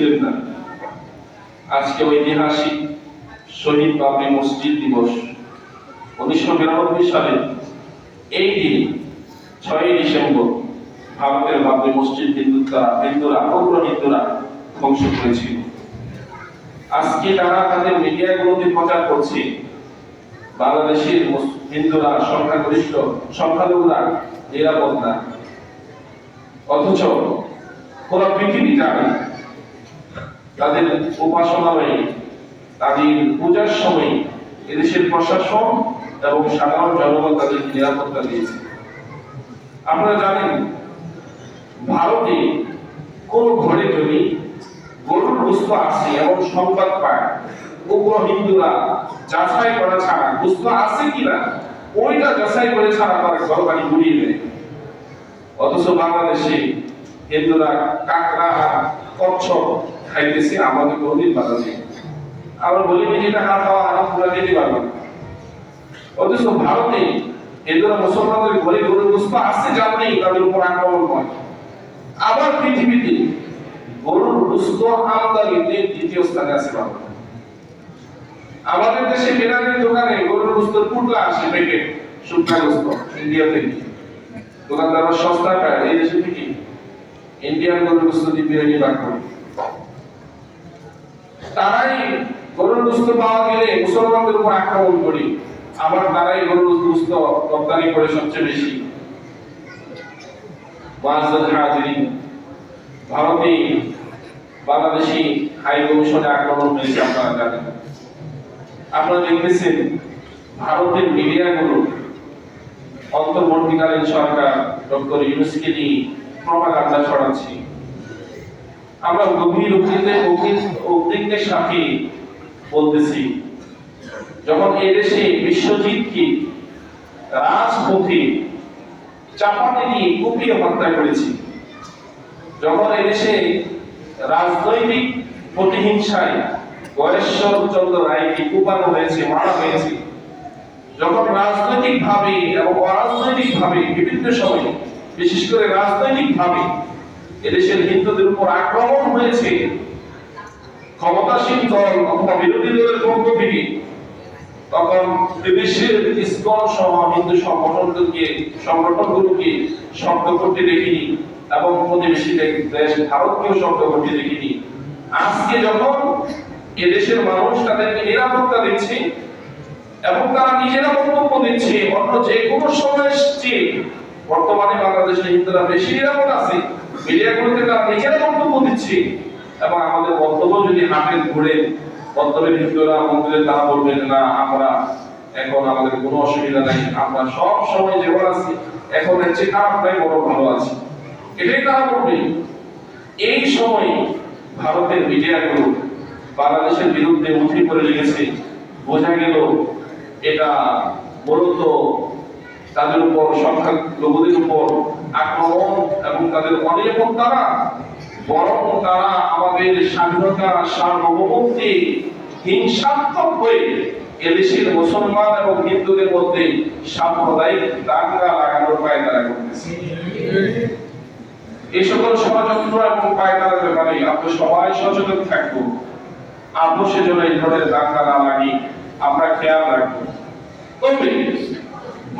ছিলেন না। আজকে ঐতিহাসিক শহীদ বাবরি মসজিদ দিবস। উনিশশো বিরানব্বই সালে এই দিন ছয়ই ডিসেম্বর ভারতের বাবরি মসজিদ হিন্দুরা হিন্দুরা অগ্র হিন্দুরা ধ্বংস করেছিল। আজকে তারা তাদের মিডিয়াগুলোতে প্রচার করছে, বাংলাদেশের হিন্দুরা, সংখ্যাগরিষ্ঠ সংখ্যালঘুরা নিরাপদ না। অথচ পুরো পৃথিবী জানে তাদের উপাসনালয়ে তাদের পূজার সময় এদেশের প্রশাসন এবং সাধারণ জনগণ তাদেরকে নিরাপত্তা দিয়েছে। আপনারা জানেন, ভারতে কোন ঘরে যদি গরুর গুস্ত আসে এমন সংবাদ পায় উগ্র হিন্দুরা যাচাই করা ছাড়া, গুস্ত আছে কিনা ওইটা যাচাই করে ছাড়া তারা ঘর বাড়ি ঘুরিয়ে দেয়। অথচ বাংলাদেশে হিন্দুরা কাকড়া, কচ্ছপ খাইতেছে, আমাদের কোনদিন বাধা নেই আমরা বলি যে এটা হাত খাওয়া হারাম পুরা যেতে পারবে না। অথচ ভারতে হিন্দুরা মুসলমানদের ঘরে গরু গুস্ত আসছে জানলেই তাদের উপর আক্রমণ হয় আবার পৃথিবীতে গরুর গুস্ত আমদানিতে দ্বিতীয় স্থানে আছে ভারত আমাদের দেশে বেনারের দোকানে গরুর গুস্তর পুটলা আসে প্যাকেট শুকনা গুস্ত ইন্ডিয়া থেকে দোকানদাররা সস্তা পায়, এই দেশে থেকে ইন্ডিয়ান গরুর দিয়ে বিরিয়ানি বাক করে। তারাই গরুর গুস্ত পাওয়া গেলে মুসলমানদের উপর আক্রমণ করি। আবার তারাই গরুর গুস্ত রপ্তানি করে সবচেয়ে বেশি। ভারতে বাংলাদেশি হাই কমিশনে আক্রমণ হয়েছে, আপনারা জানেন। আপনারা দেখতেছেন, ভারতের মিডিয়াগুলো অন্তর্বর্তীকালীন সরকার ডক্টর ইউনুসকে নিয়ে প্রপাগান্ডা ছড়াচ্ছে। আমরা গভীর উদ্বেগের উদ্বেগের সাথে বলতেছি, যখন এদেশে বিশ্বজিৎকে রাজপথে চাপাতে দিয়ে কুপিয়ে হত্যা করেছি, যখন এদেশে রাজনৈতিক প্রতিহিংসায় গয়েশ্বর চন্দ্র রায়কে কুপানো হয়েছে, মারা হয়েছে, যখন রাজনৈতিক ভাবে এবং অরাজনৈতিক ভাবে বিভিন্ন সময়ে, বিশেষ করে রাজনৈতিক ভাবে এদেশের হিন্দুদের উপর আক্রমণ হয়েছে ক্ষমতাসীন দল অথবা বিরোধী দলের পক্ষ থেকে তখন বিদেশের ইসকন সহ হিন্দু সংগঠনগুলোকে সংগঠনগুলোকে শব্দ করতে দেখিনি এবং প্রতিবেশী দেশ ভারতকেও শব্দ করতে দেখিনি। আজকে যখন এদেশের মানুষ তাদেরকে নিরাপত্তা দিচ্ছে এবং তারা নিজেরা বক্তব্য দিচ্ছে, অন্য যে কোনো সময় চেয়ে বর্তমানে বাংলাদেশের হিন্দুরা বেশি নিরাপদ আছে, মিডিয়াগুলোতে তারা নিজেরা বক্তব্য দিচ্ছে। এবং আমাদের বক্তব্য যদি হাতের ঘুরে বক্তব্যের হিন্দুরা মন্দিরে তারা বলবেন না, আমরা এখন আমাদের কোনো অসুবিধা নাই, আমরা সব সময় যেমন আছি, এখন এর চেয়ে বড় ভালো আছি। এটাই তারা বলবে এই সময় ভারতের মিডিয়া মিডিয়াগুলো বাংলাদেশের বিরুদ্ধে উঠে পড়ে লেগেছে বোঝা গেল এটা মূলত তাদের উপর সংখ্যা লোকদের উপর আক্রমণ এবং তাদের অনিরাপত্তা না বরং তারা আমাদের স্বাধীনতা, সার্বভৌমত্বে হিংসাত্মক হয়ে এদেশের মুসলমান এবং হিন্দুদের মধ্যে সাম্প্রদায়িক দাঙ্গা লাগানোর পায় তারা করতেছে। এই সকল ষড়যন্ত্র এবং পায়তারার ব্যাপারে আমরা সবাই সচেতন থাকব। আপোষে যেন এই ধরনের দাঙ্গা না লাগে আমরা খেয়াল রাখব। তবে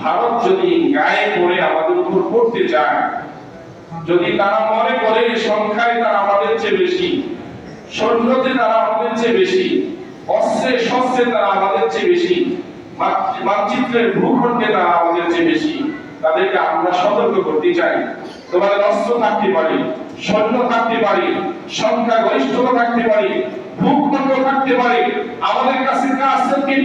ভারত যদি গায়ে পড়ে আমাদের উপর পড়তে চায় যদি তারা মনে করে সংখ্যায় তারা আমাদের চেয়ে বেশি, সৈন্যতে তারা আমাদের চেয়ে বেশি, অস্ত্রে শস্ত্রে তারা আমাদের চেয়ে বেশি মানচিত্রের ভূখণ্ডে তারা আমাদের চেয়ে বেশি, তাদেরকে আমরা সতর্ক করতে চাই। তোমাদের অস্ত্র থাকতে পারে, সৈন্য থাকতে পারে সংখ্যা গরিষ্ঠতা থাকতে পারে, ভূখণ্ড থাকতে পারে। আমাদের কাছে বিন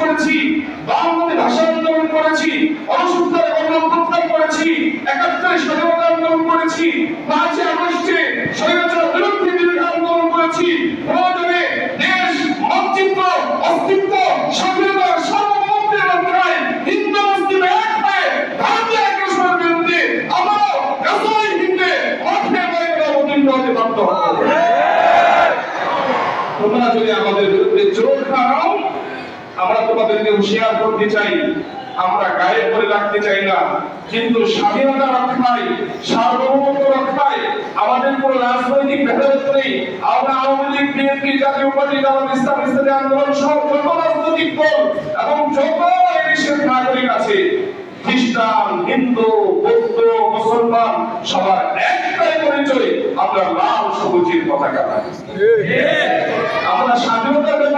করেছি বাংলাতে ভাষা আন্দোলন করেছি অসুবিধার গণঅভ্যুত্থান করেছি, একাত্তরে স্বাধীনতা আন্দোলন করেছি পাঁচই আগস্টে স্বৈরাচার বিরুদ্ধে বিরোধী আন্দোলন করেছি, প্রয়োজনে দেশ অস্তিত্ব অস্তিত্ব স্বাধীনতার সার্বভৌমত্বের রক্ষায় হিন্দু, মুসলিম এক হয়ে ভারতীয় আগ্রাসনের বিরুদ্ধে আমরা রসই হিন্দে মাঠে বাইরে অবতীর্ণ হতে বাধ্য হব। তোমরা যদি আমাদের বিরুদ্ধে চোখ খাও হুঁশিয়ার করতে চাই আমরা গায়ে করে রাখতে চাই না। কিন্তু স্বাধীনতা রক্ষায় সার্বভৌমত্ব রক্ষায় আমাদের কোনো রাজনৈতিক ভেদাভেদ নেই। আমরা আওয়ামী লীগ বিএনপি জাতীয় পার্টি জামাত ইসলাম ইসলামী আন্দোলন সহ যত রাজনৈতিক দল এবং যত দেশের নাগরিক আছে খ্রিস্টান হিন্দু বৌদ্ধ মুসলমান সবার একটাই পরিচয় আমরা লাল সবুজের পতাকা আমরা স্বাধীনতার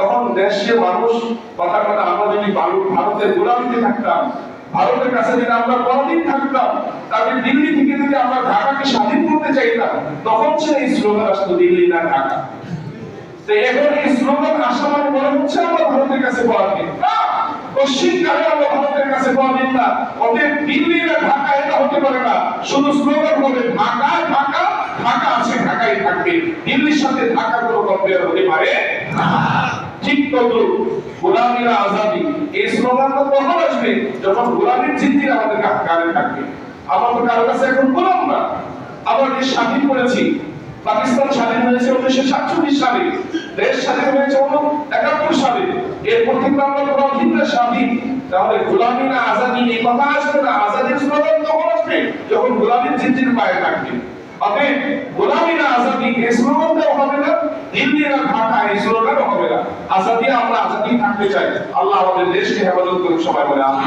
তখন দেশের মানুষ কথা কথা আমরা যদি ভারতের গোলামিতে থাকতাম, ভারতের কাছে যদি আমরা পরাধীন থাকতাম, তাহলে দিল্লি থেকে যদি আমরা ঢাকাকে স্বাধীন করতে চাইতাম, তখন সে এই স্লোগান আসতো, দিল্লি না ঢাকা। এখন এই মানে হচ্ছে আমরা ভারতের কাছে পশ্চিমকালে আমরা ভারতের কাছে না। অতএব দিল্লি না ঢাকা এটা হতে পারে না। শুধু স্লোগান হবে ঢাকা ঢাকা ঢাকা আছে ঢাকাই থাকবে। দিল্লির সাথে ঢাকা কোনো কম্পেয়ার হতে পারে না। ঠিক তত গোলামীরা আজাদি। এই স্লোগানটা তখন আসবে যখন গোলামীর জিন্দির আমাদের কানে থাকবে। আমরা তো কারও কাছে এখন গোলাম না। আমরা দেশ স্বাধীন করেছি, পাকিস্তান স্বাধীন হয়েছে উনিশশো সাতচল্লিশ সালে, দেশ স্বাধীন হয়েছে একাত্তর সালে। এরপর থেকে আমরা পরাধীন না স্বাধীন। তাহলে গোলামি না আজাদি, এই কথা আসবে না। আজাদির স্লোগান তখন আসবে যখন গোলামীর জিন্দির পায়ে থাকবে। অতএব গোলামি না আজাদি এই স্লোগানটাও হবে না দিল্লি না ঢাকা এই স্লোগানও হবে না। আজাদি আমরা আজাদি থাকতে চাই। আল্লাহ আমাদের দেশকে হেফাজত করুন সবাই বলে আমি